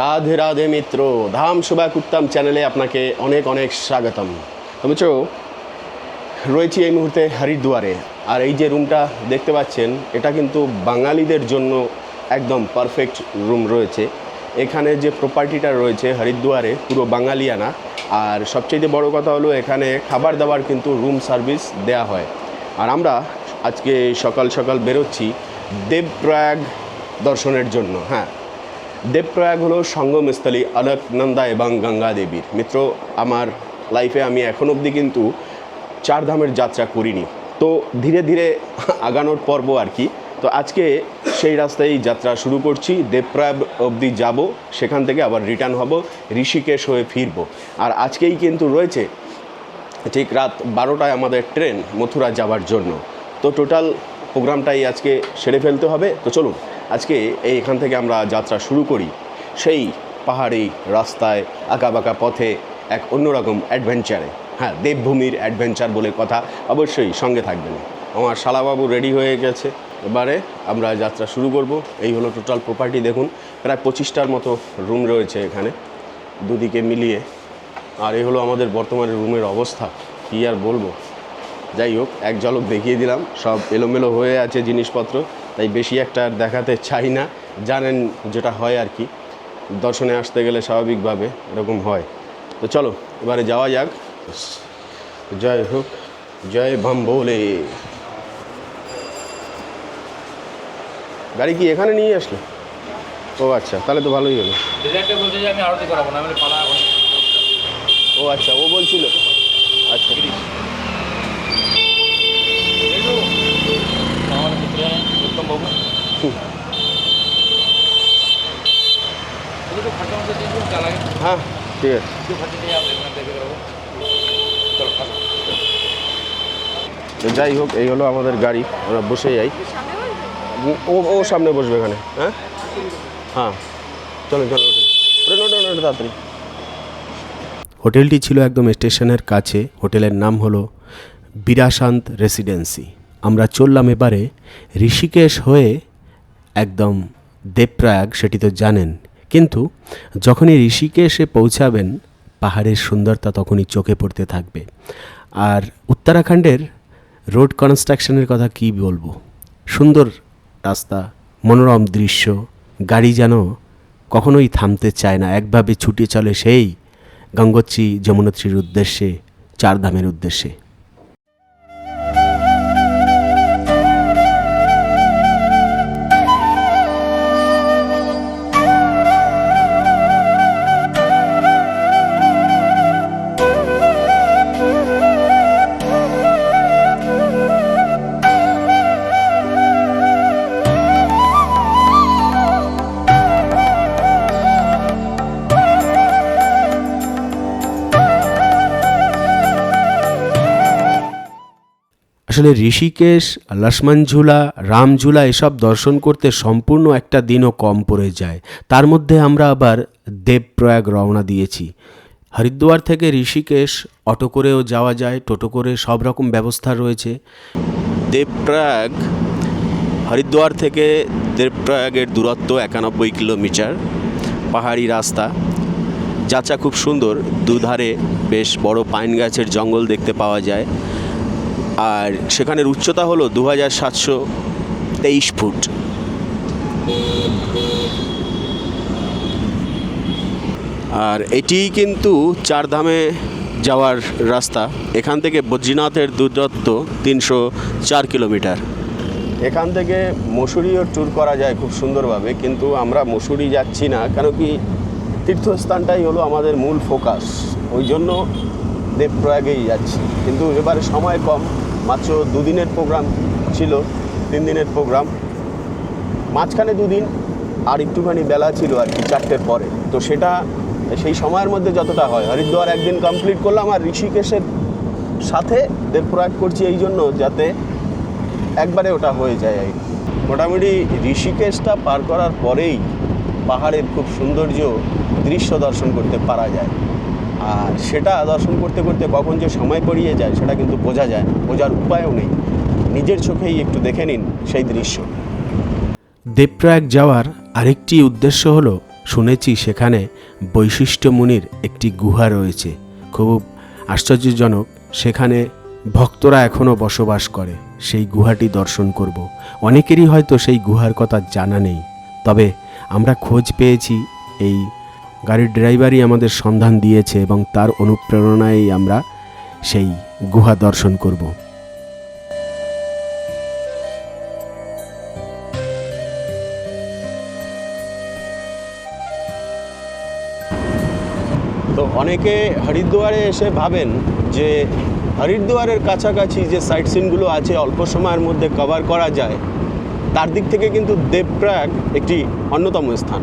রাধে রাধে মিত্র, ধাম শোভা কুত্তাম চ্যানেলে আপনাকে অনেক অনেক স্বাগতম। তো মিত্র রয়েছি এই মুহূর্তে হরিদ্বারে। আর এই যে রুমটা দেখতে পাচ্ছেন, এটা কিন্তু বাঙালিদের জন্য একদম পারফেক্ট রুম রয়েছে। এখানে যে প্রপার্টিটা রয়েছে হরিদ্বারে, পুরো বাঙালিয়ানা। আর সবচেয়ে বড় কথা হলো, এখানে খাবার দাবার কিন্তু রুম সার্ভিস দেয়া হয়। আর আমরা আজকে সকাল সকাল বেরোচ্ছি দেবপ্রয়াগ দর্শনের জন্য হ্যাঁ। দেবপ্রয়াগ হলো সঙ্গমস্থলী অলকনন্দা এবং গঙ্গা দেবীর। মিত্র, আমার লাইফে আমি এখন অবধি কিন্তু চার ধামের যাত্রা করিনি। তো ধীরে ধীরে আগানোর পর্ব আর কি। তো আজকে সেই রাস্তায় যাত্রা শুরু করছি। দেবপ্রয়াগ অবধি যাব, সেখান থেকে আবার রিটার্ন হব, ঋষিকেশ হয়ে ফিরবো। আর আজকেই কিন্তু রয়েছে ঠিক রাত বারোটায় আমাদের ট্রেন মথুরা যাওয়ার জন্য। তো টোটাল প্রোগ্রামটাই আজকে সেরে ফেলতে হবে। তো চলুন। আজকে এই এখান থেকে আমরা যাত্রা শুরু করি। সেই পাহাড়ি রাস্তায় আঁকাবাঁকা পথে এক অন্যরকম অ্যাডভেঞ্চারে হ্যাঁ দেবভূমির অ্যাডভেঞ্চার বলে কথা অবশ্যই সঙ্গে থাকবেন। আমার শালাবাবু রেডি হয়ে গেছে। এবারে আমরা যাত্রা শুরু করব। এই হলো টোটাল প্রপার্টি দেখুন। প্রায় পঁচিশটার মতো রুম রয়েছে এখানে, দুদিকে মিলিয়ে। আর এই হলো আমাদের বর্তমানে রুমের অবস্থা। কী আর বলব? যাই হোক এক ঝলক দেখিয়ে দিলাম। সব এলোমেলো হয়ে আছে জিনিসপত্র তাই বেশি একটা আর দেখাতে চাই না। জানেন যেটা হয় আর কি। দর্শনে আসতে গেলে স্বাভাবিকভাবে এরকম হয়। তো চলো এবারে যাওয়া যাক। জয় হোক জয় ভাম বলে গাড়ি কি এখানে নিয়ে আসলে? ও আচ্ছা তাহলে তো ভালোই হলো। ও আচ্ছা ও বলছিল। আচ্ছা আমার মিত্র উত্তম বাবু হুম। এগুলো তো খরচা মতো দিয়ে দিন চালাগে হ্যাঁ ঠিক আছে যাই হোক, এই হলো আমাদের গাড়ি, আমরা বসে যাই ও ও সামনে বসবে এখানে হ্যাঁ? হ্যাঁ। চলো চলো ওঠে ওঠে ওঠে ওঠে তাড়াতাড়ি। হোটেলটি ছিল একদম স্টেশনের কাছে। হোটেলের নাম হলো বিরাশান্ত রেসিডেন্সি। আমরা চললাম এবারে ঋষিকেশ হয়ে একদম দেবপ্রয়াগ, সেটি তো জানেন কিন্তু যখনই ঋষিকে ঋষিকেশে পৌঁছাবেন, পাহাড়ের সুন্দরতা তখনই চোখে পড়তে থাকবে। আর উত্তরাখণ্ডের রোড কনস্ট্রাকশনের কথা কি বলব? সুন্দর রাস্তা, মনোরম দৃশ্য, গাড়ি যেন কখনোই থামতে চায় না। একভাবে ছুটে চলে সেই গঙ্গোত্রী যমুনোত্রীর উদ্দেশ্যে, চারধামের উদ্দেশ্যে। আসলে ঋষিকেশ লক্ষ্মণঝুলা রামঝুলা এসব দর্শন করতে সম্পূর্ণ একটা দিনও কম পড়ে যায়। তার মধ্যে আমরা আবার দেবপ্রয়াগ রওনা দিয়েছি। হরিদ্বার থেকে ঋষিকেশ, অটো করেও যাওয়া যায়, টোটো করে সব রকম ব্যবস্থা রয়েছে। দেবপ্রয়াগ, হরিদ্বার থেকে দেবপ্রয়াগের দূরত্ব একানব্বই কিলোমিটার, পাহাড়ি রাস্তা। যাচা খুব সুন্দর, দুধারে বেশ বড় পাইন গাছের জঙ্গল দেখতে পাওয়া যায়। আর সেখানের উচ্চতা হলো দু হাজার সাতশো তেইশ ফুট। আর এটি কিন্তু চারধামে যাওয়ার রাস্তা। এখান থেকে বদ্রীনাথের দূরত্ব তিনশো চার কিলোমিটার। এখান থেকে মসুরিও ট্যুর করা যায় খুব সুন্দরভাবে, কিন্তু আমরা মসুরি যাচ্ছি না, কেন কি তীর্থস্থানটাই হলো আমাদের মূল ফোকাস ওই জন্য দেবপ্রয়াগেই যাচ্ছি। কিন্তু এবারে সময় কম। মাত্র দুদিনের প্রোগ্রাম ছিল তিন দিনের প্রোগ্রাম মাঝখানে দুদিন আর একটুখানি বেলা ছিল আর কি, চারটের পরে। তো সেটা, সেই সময়ের মধ্যে যতটা হয়, হরিদ্বার একদিন কমপ্লিট করলাম আর ঋষিকেশের সাথে দেবপ্রয়াগ করছি এই জন্য যাতে একবারে ওটা হয়ে যায় আর। মোটামুটি ঋষিকেশটা পার করার পরেই পাহাড়ের খুব সৌন্দর্য দৃশ্য দর্শন করতে পারা যায়। আর সেটা দর্শন করতে করতে কখন যে সময় পড়িয়ে যায়, সেটা কিন্তু বোঝা যায় বোঝার উপায়ও নেই। নিজের চোখেই একটু দেখে নিন সেই দৃশ্য। দেবপ্রয়াগ যাওয়ার আরেকটি উদ্দেশ্য হলো, শুনেছি সেখানে বৈশিষ্ট্য মুনির একটি গুহা রয়েছে। খুব আশ্চর্যজনক, সেখানে ভক্তরা এখনও বসবাস করে, সেই গুহাটি দর্শন করব। অনেকেরই হয়তো সেই গুহার কথা জানা নেই। তবে আমরা খোঁজ পেয়েছি এই গাড়ির ড্রাইভারই আমাদের সন্ধান দিয়েছে এবং তার অনুপ্রেরণায় আমরা সেই গুহা দর্শন করব। তো অনেকে হরিদ্বারে এসে ভাবেন যে হরিদ্বারের কাছাকাছি যে সাইট সিনগুলো আছে, অল্প সময়ের মধ্যে কভার করা যায়, তার দিক থেকে কিন্তু দেবপ্রয়াগ একটি অন্যতম স্থান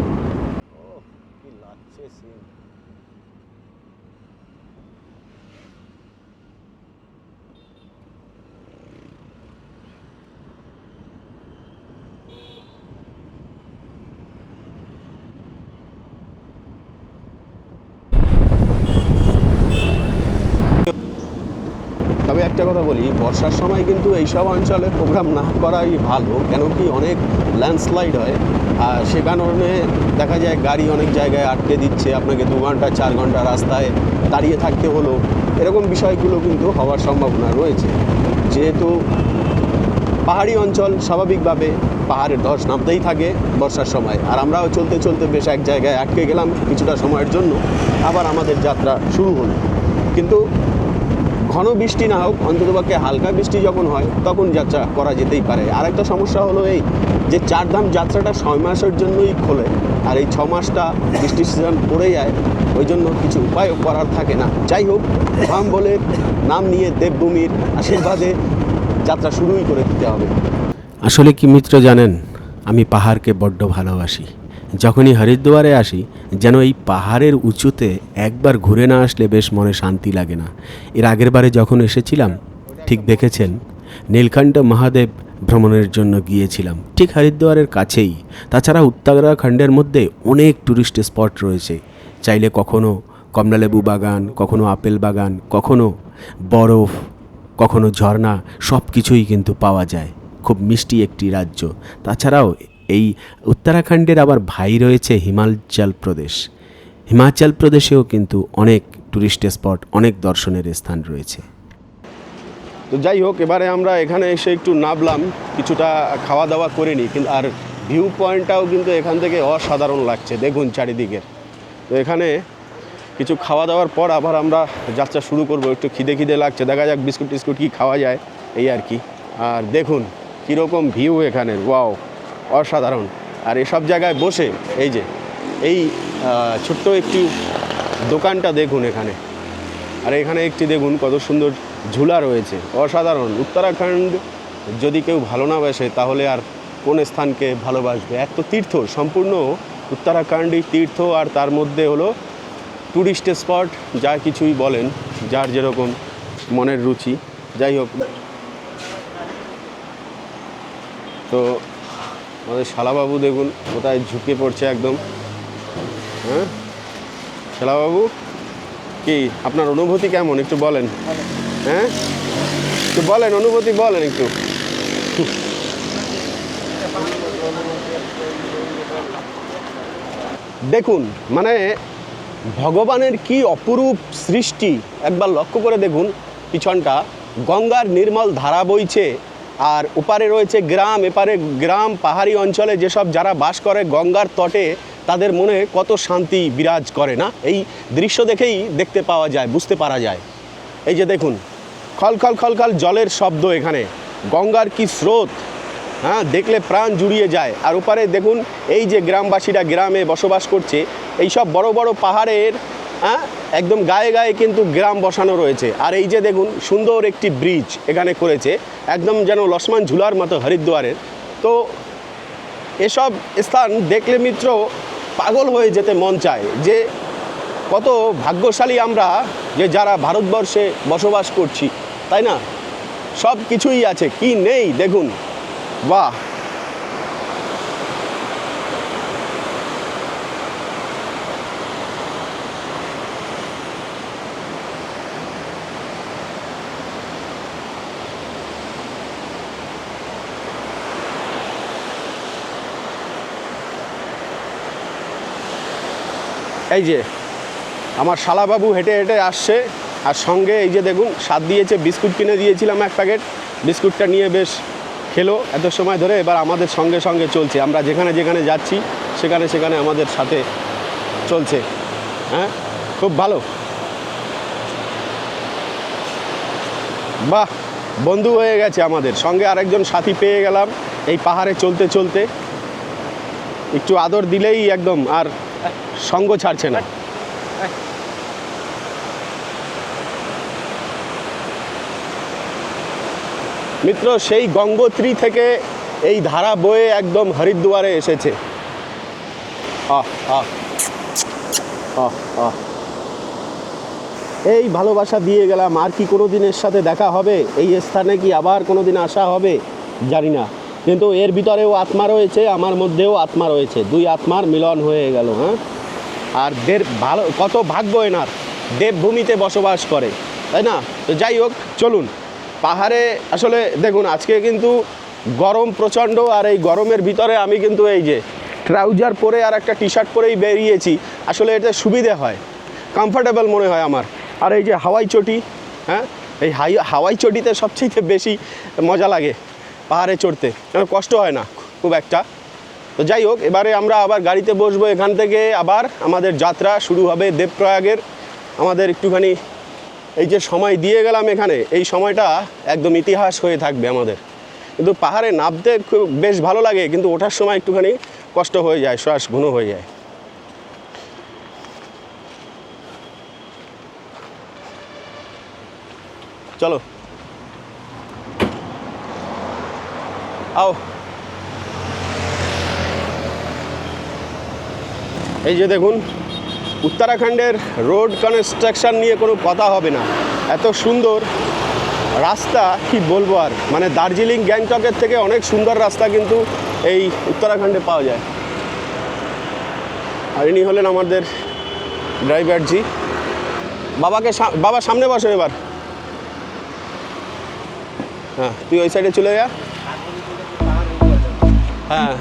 তবে একটা কথা বলি বর্ষার সময় কিন্তু এইসব অঞ্চলে প্রোগ্রাম না করাই ভালো কেন কি অনেক ল্যান্ডস্লাইড হয়। আর সে কারণে দেখা যায় গাড়ি অনেক জায়গায় আটকে দিচ্ছে, আপনাকে দু ঘণ্টা, চার ঘণ্টা রাস্তায় দাঁড়িয়ে থাকতে হলো। এরকম বিষয়গুলো কিন্তু হওয়ার সম্ভাবনা রয়েছে। যেহেতু পাহাড়ি অঞ্চল, স্বাভাবিকভাবে পাহাড়ের ধস নামতেই থাকে বর্ষার সময়। আর আমরাও চলতে চলতে বেশ এক জায়গায় আটকে গেলাম কিছুটা সময়ের জন্য। আবার আমাদের যাত্রা শুরু হলো। কিন্তু ঘন বৃষ্টি না হোক, অন্ততপক্ষে হালকা বৃষ্টি যখন হয়, তখন যাত্রা করা যেতেই পারে। আর একটা সমস্যা হলো এই যে চারধাম যাত্রাটা ছয় মাসের জন্যই খোলে আর এই ছ মাসটা বৃষ্টির সিজন পড়ে যায়, ওই জন্য কিছু উপায়ও করার থাকে না। যাই হোক ধাম বলে নাম নিয়ে দেবভূমির আশীর্বাদে যাত্রা শুরুই করে দিতে হবে। আসলে কি মিত্র জানেন? আমি পাহাড়কে বড্ড ভালোবাসি। যখনই হরিদ্বারে আসি, যেন এই পাহাড়ের উঁচুতে একবার ঘুরে না আসলে বেশ মনে শান্তি লাগে না। এর আগের বারে যখন এসেছিলাম, ঠিক দেখেছেন, নীলকণ্ঠ মহাদেব ভ্রমণের জন্য গিয়েছিলাম, ঠিক হরিদ্বারের কাছেই। তাছাড়া উত্তরাখণ্ডের মধ্যে অনেক টুরিস্ট স্পট রয়েছে। চাইলে কখনো কমলালেবু বাগান, কখনো আপেল বাগান, কখনো বরফ, কখনো ঝর্ণা সব কিছুই কিন্তু পাওয়া যায়। খুব মিষ্টি একটি রাজ্য। তাছাড়াও এই উত্তরাখণ্ডের আবার ভাই রয়েছে হিমাচল প্রদেশ। হিমাচল প্রদেশেও কিন্তু অনেক টুরিস্ট স্পট অনেক দর্শনের স্থান রয়েছে। তো যাই হোক, এবারে আমরা এখানে এসে একটু নামলাম, কিছুটা খাওয়া দাওয়া করে নিই, কিন্তু আর ভিউ পয়েন্টটাও কিন্তু এখান থেকে অসাধারণ লাগছে, দেখুন চারিদিকের তো এখানে কিছু খাওয়া দাওয়ার পর আবার আমরা যাত্রা শুরু করব, একটু খিদে খিদে লাগছে, দেখা যাক বিস্কুট টিস্কুট কি খাওয়া যায়, এই আর কি। আর দেখুন, কীরকম ভিউ এখানের ওয়াও অসাধারণ। আর এসব জায়গায় বসে, এই যে, এই ছোট্ট একটি দোকানটা দেখুন এখানে। আর এখানে একটি দেখুন কত সুন্দর ঝুলা রয়েছে। অসাধারণ। উত্তরাখণ্ড যদি কেউ ভালো না বাসে, তাহলে আর কোন স্থানকে ভালোবাসবে? এক তো তীর্থ, সম্পূর্ণ উত্তরাখণ্ডই তীর্থ, আর তার মধ্যে হলো ট্যুরিস্ট স্পট যা কিছুই বলেন, যার যেরকম মনের রুচি। যাই হোক। তো আমাদের শালাবাবু দেখুন, কোথায় ঝুঁকে পড়ছে একদম। হ্যাঁ? শালাবাবু, কি, আপনার অনুভূতি কেমন? একটু বলেন। হ্যাঁ? একটু বলেন, অনুভূতি বলেন একটু। দেখুন মানে ভগবানের কি অপরূপ সৃষ্টি, একবার লক্ষ্য করে দেখুন, পিছনটা গঙ্গার নির্মল ধারা বইছে। আর ওপারে রয়েছে গ্রাম, এপারে গ্রাম, পাহাড়ি অঞ্চলে যেসব যারা বাস করে গঙ্গার তটে, তাদের মনে কত শান্তি বিরাজ করে না? এই দৃশ্য দেখেই দেখতে পাওয়া যায়, বুঝতে পারা যায়। এই যে দেখুন, খল খল খল খল জলের শব্দ এখানে। গঙ্গার কি স্রোত? হ্যাঁ দেখলে প্রাণ জুড়িয়ে যায়। আর ওপারে দেখুন, এই যে গ্রামবাসীরা গ্রামে বসবাস করছে এই সব বড় বড় পাহাড়ের হ্যাঁ? একদম গায়ে গায়ে কিন্তু গ্রাম বসানো রয়েছে। আর এই যে দেখুন, সুন্দর একটি ব্রিজ এখানে করেছে। একদম যেন লক্ষ্মণ ঝুলার মতো হরিদ্বারের। তো এসব স্থান দেখলে মিত্র পাগল হয়ে যেতে মন চায় যে কত ভাগ্যশালী আমরা যে যারা ভারতবর্ষে বসবাস করছি, তাই না? সব কিছুই আছে, কি নেই দেখুন। বাহ! এই যে, আমার শালাবাবু হেঁটে হেঁটে আসছে, আর সঙ্গে এই যে দেখুন, স্বাদ দিয়েছে, বিস্কুট কিনে দিয়েছিলাম এক প্যাকেট। বিস্কুটটা নিয়ে বেশ খেলো, এত সময় ধরে এবার আমাদের সঙ্গে সঙ্গে চলছে। আমরা যেখানে যেখানে যাচ্ছি, সেখানে সেখানে আমাদের সাথে চলছে। হ্যাঁ? খুব ভালো। বাহ! বন্ধু হয়ে গেছে আমাদের। সঙ্গে আরেকজন সাথী পেয়ে গেলাম। এই পাহাড়ে চলতে চলতে একটু আদর দিলেই একদম, আর সঙ্গ ছাড়ছে না। মিত্র, সেই গঙ্গোত্রী থেকে এই ধারা বয়ে একদম হরিদ্বারে এসেছে। এই ভালোবাসা দিয়ে গেলাম, আর কি কোনো দিনের সাথে দেখা হবে? এই স্থানে কি আবার কোনো দিন আসা হবে? জানি না। কিন্তু এর ভিতরেও আত্মা রয়েছে, আমার মধ্যেও আত্মা রয়েছে। দুই আত্মার মিলন হয়ে গেল হ্যাঁ? আর দেব ভালো, কত ভাগ্য এনার। দেবভূমিতে বসবাস করে, তাই না? তো যাই হোক, চলুন। পাহাড়ে আসলে দেখুন, আজকে কিন্তু গরম প্রচণ্ড, আর এই গরমের ভিতরে আমি কিন্তু এই যে ট্রাউজার পরে আর একটা টি শার্ট পরেই বেরিয়েছি, আসলে এটা সুবিধে হয়। কমফোর্টেবল মনে হয় আমার। আর এই যে হাওয়াই চটি হ্যাঁ? এই হাই, হাওয়াই চটিতে সবচেয়ে বেশি মজা লাগে পাহাড়ে চড়তে কষ্ট হয় না, খুব একটা। তো যাই হোক, এবারে আমরা আবার গাড়িতে বসবো। এখান থেকে আবার আমাদের যাত্রা শুরু হবে দেবপ্রয়াগের। আমাদের একটুখানি এই যে সময় দিয়ে গেলাম এখানে, এই সময়টা একদম ইতিহাস হয়ে থাকবে আমাদের। কিন্তু পাহাড়ে নামতে খুব বেশ ভালো লাগে, কিন্তু ওঠার সময় একটুখানি কষ্ট হয়ে যায়, শ্বাস ঘন হয়ে যায়। চলো। আও। এই যে দেখুন, উত্তরাখণ্ডের রোড কনস্ট্রাকশন নিয়ে কোনো কথা হবে না। এত সুন্দর রাস্তা, কি বলব আর? মানে দার্জিলিং, গ্যাংটকের থেকে অনেক সুন্দর রাস্তা কিন্তু এই উত্তরাখণ্ডে পাওয়া যায়। আর ইনি হলেন আমাদের ড্রাইভারজি বাবাকে বাবা সামনে বসো এবার। হ্যাঁ তুই ওই সাইডে চলে যা। হ্যাঁ।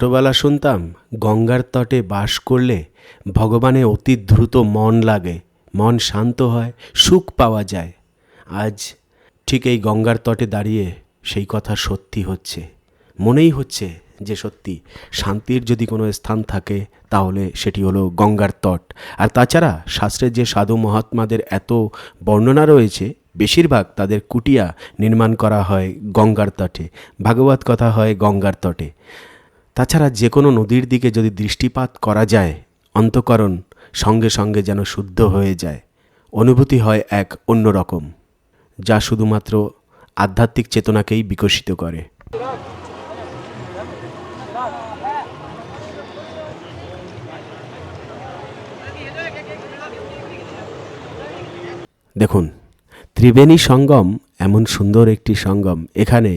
ছোটবেলা শুনতাম গঙ্গার তটে বাস করলে ভগবানে অতি দ্রুত মন লাগে, মন শান্ত হয়, সুখ পাওয়া যায়। আজ ঠিক এই গঙ্গার তটে দাঁড়িয়ে সেই কথা সত্যি হচ্ছে। মনেই হচ্ছে যে সত্যি শান্তির যদি কোনো স্থান থাকে, তাহলে সেটি হলো গঙ্গার তট। আর তাছাড়া শাস্ত্রের যে সাধু মহাত্মাদের এত বর্ণনা রয়েছে, বেশিরভাগ তাদের কুটিয়া নির্মাণ করা হয় গঙ্গার তটে। ভাগবত কথা হয় গঙ্গার তটে। তাছাড়া যে কোনো নদীর দিকে যদি দৃষ্টিপাত করা যায়, অন্তকরণ সঙ্গে সঙ্গে যেন শুদ্ধ হয়ে যায়, অনুভূতি হয় এক অন্যরকম যা শুধুমাত্র আধ্যাত্মিক চেতনাকেই বিকশিত করে। দেখুন, ত্রিবেণী সঙ্গম এমন সুন্দর একটি সঙ্গম, এখানে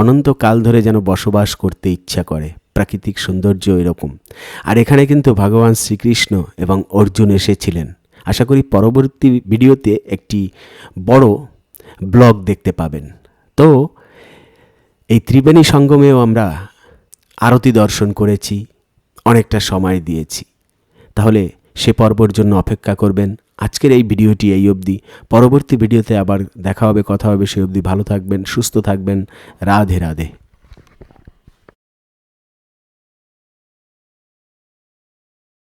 অনন্তকাল ধরে যেন বসবাস করতে ইচ্ছা করে। প্রাকৃতিক সৌন্দর্য এরকম। আর এখানে কিন্তু ভগবান শ্রীকৃষ্ণ এবং অর্জুন এসেছিলেন। আশা করি পরবর্তী ভিডিওতে একটি বড় ব্লগ দেখতে পাবেন। তো, এই ত্রিবেণী সঙ্গমেও আমরা আরতি দর্শন করেছি, অনেকটা সময় দিয়েছি। তাহলে সে পর্বর জন্য অপেক্ষা করবেন। আজকের এই ভিডিওটি এই অবধি। পরবর্তী ভিডিওতে আবার দেখা হবে, কথা হবে সেই অবধি ভালো থাকবেন, সুস্থ থাকবেন। রাধে রাধে।